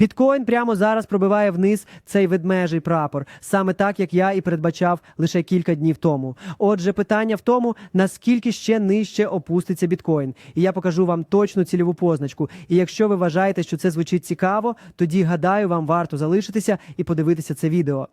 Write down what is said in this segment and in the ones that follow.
Біткоін прямо зараз пробиває вниз цей ведмежий прапор, саме так як я і передбачав лише кілька днів тому. Отже, питання в тому, наскільки ще нижче опуститься біткоін. І я покажу вам точну цільову позначку. І якщо ви вважаєте, що це звучить цікаво, тоді гадаю, вам варто залишитися і подивитися це відео.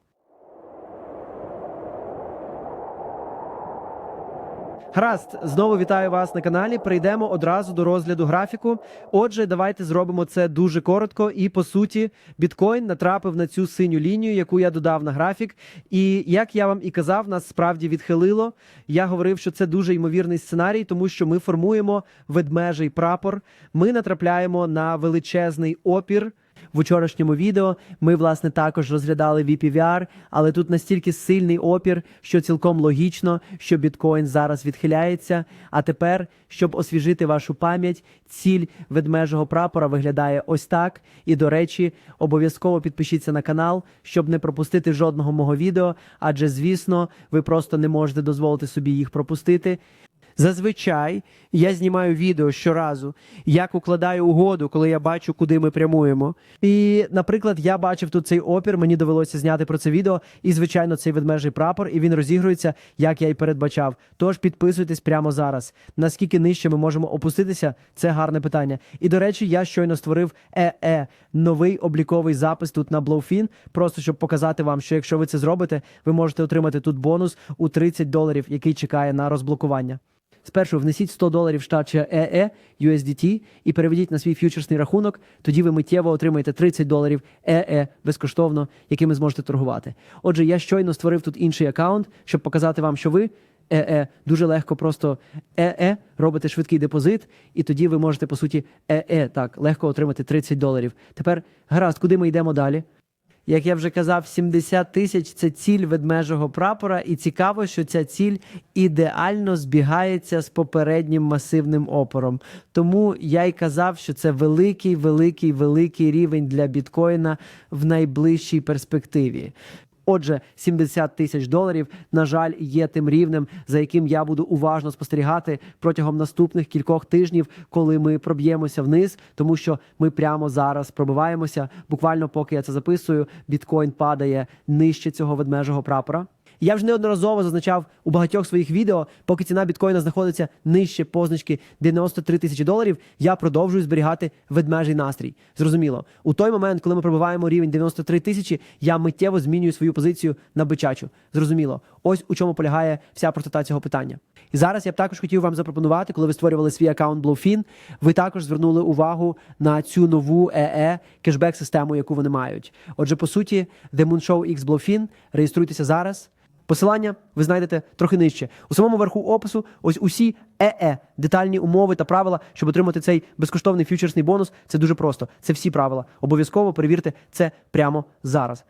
Гаразд, знову вітаю вас на каналі. Перейдемо одразу до розгляду графіку. Отже, давайте зробимо це дуже коротко. І по суті, біткоін натрапив на цю синю лінію, яку я додав на графік. І як я вам і казав, нас справді відхилило. Я говорив, що це дуже ймовірний сценарій, тому що ми формуємо ведмежий прапор. Ми натрапляємо на величезний опір. В учорашньому відео ми власне також розглядали VPVR, але тут настільки сильний опір, що цілком логічно, що біткоін зараз відхиляється. А тепер, щоб освіжити вашу пам'ять, ціль ведмежого прапора виглядає ось так. І до речі, обов'язково підпишіться на канал, щоб не пропустити жодного мого відео, адже звісно, ви просто не можете дозволити собі їх пропустити. Зазвичай я знімаю відео щоразу, як укладаю угоду, коли я бачу, куди ми прямуємо. І, наприклад, я бачив тут цей опір, мені довелося зняти про це відео, і, звичайно, цей ведмежий прапор, і він розігрується, як я й передбачав. Тож підписуйтесь прямо зараз. Наскільки нижче ми можемо опуститися, це гарне питання. І до речі, я щойно створив ЕЕ новий обліковий запис тут на Blowfin, просто щоб показати вам, що якщо ви це зробите, ви можете отримати тут бонус у 30 доларів, який чекає на розблокування. Спершу внесіть 100 доларів штатча EE USDT і переведіть на свій фьючерсний рахунок. Тоді ви миттєво отримаєте 30 доларів EE безкоштовно, якими зможете торгувати. Отже, я щойно створив тут інший аккаунт, щоб показати вам, що ви EE дуже легко просто EE робите швидкий депозит, і тоді ви можете по суті EE так легко отримати 30 доларів. Тепер гаразд, куди ми йдемо далі? Як я вже казав, 70 тисяч це ціль ведмежого прапора, і цікаво, що ця ціль ідеально збігається з попереднім масивним опором. Тому я й казав, що це великий, великий, великий рівень для біткоїна в найближчій перспективі. Отже, 70 тисяч доларів, на жаль, є тим рівнем, за яким я буду уважно спостерігати протягом наступних кількох тижнів, коли ми проб'ємося вниз, тому що ми прямо зараз пробиваємося. Буквально, поки я це записую, біткоін падає нижче цього ведмежого прапора. Я вже неодноразово зазначав у багатьох своїх відео, поки ціна біткоїна знаходиться нижче позначки 93 тисячі доларів, я продовжую зберігати ведмежий настрій. Зрозуміло, у той момент, коли ми пробиваємо рівень 93 тисячі, я миттєво змінюю свою позицію на бичачу. Зрозуміло, ось у чому полягає вся простота цього питання. І зараз я б також хотів вам запропонувати, коли ви створювали свій аккаунт Bluefin, ви також звернули увагу на цю нову ЕЕ кешбек систему, яку вони мають. Отже, по суті, The Moonshow X Bluefin, реєструйтеся зараз. Посилання ви знайдете трохи нижче. У самому верху опису ось усі ЕЕ, детальні умови та правила, щоб отримати цей безкоштовний фьючерсний бонус. Це дуже просто. Це всі правила. Обов'язково перевірте це прямо зараз.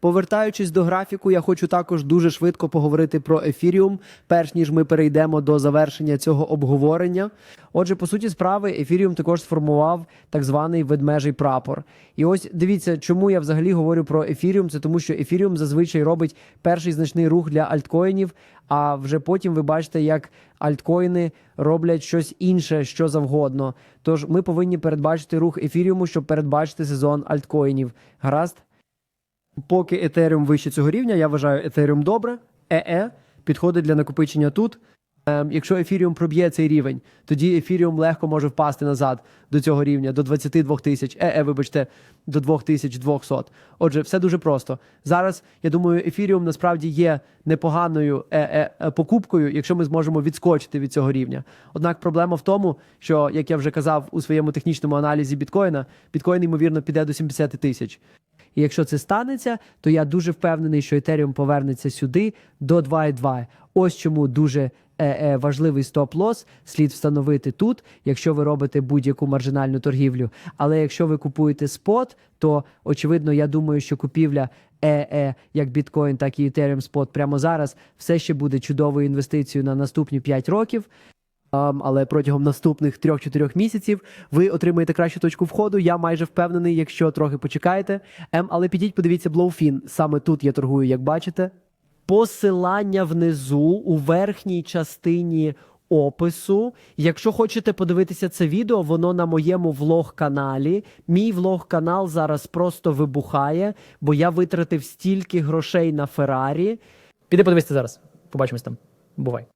Повертаючись до графіку, я хочу також дуже швидко поговорити про ефіріум, перш ніж ми перейдемо до завершення цього обговорення. Отже, по суті справи, ефіріум також сформував так званий ведмежий прапор. І ось дивіться, чому я взагалі говорю про ефіріум. Це тому, що ефіріум зазвичай робить перший значний рух для альткоїнів. А вже потім ви бачите, як альткоїни роблять щось інше, що завгодно. Тож ми повинні передбачити рух ефіріуму, щоб передбачити сезон альткоїнів. Гаразд. Поки Ethereum вище цього рівня, я вважаю Ethereum добре. ЕЕ підходить для накопичення тут. Ем, якщо Ethereum проб'є цей рівень, тоді Ethereum легко може впасти назад до цього рівня, до 22 тисяч, ЕЕ, вибачте, до 2200. Отже, все дуже просто. Зараз, я думаю, Ethereum насправді є непоганою ЕЕ покупкою, якщо ми зможемо відскочити від цього рівня. Однак проблема в тому, що, як я вже казав у своєму технічному аналізі біткоїна, біткоін, ймовірно, піде до 70 тисяч. І якщо це станеться, то я дуже впевнений, що Ethereum повернеться сюди до 2,2. Ось чому дуже е, е, важливий стоп-лос слід встановити тут, якщо ви робите будь-яку маржинальну торгівлю. Але якщо ви купуєте спот, то очевидно, я думаю, що купівля ЕЕ, як біткоін, так і Ethereum спот прямо зараз все ще буде чудовою інвестицією на наступні 5 років. Але протягом наступних 3-4 місяців ви отримаєте кращу точку входу. Я майже впевнений, якщо трохи почекаєте. Um, але підіть, подивіться Blowfin. Саме тут я торгую, як бачите. Посилання внизу у верхній частині опису. Якщо хочете подивитися це відео, воно на моєму влог-каналі. Мій влог-канал зараз просто вибухає, бо я витратив стільки грошей на Феррарі. Піди подивися зараз. Побачимось там. Бувай.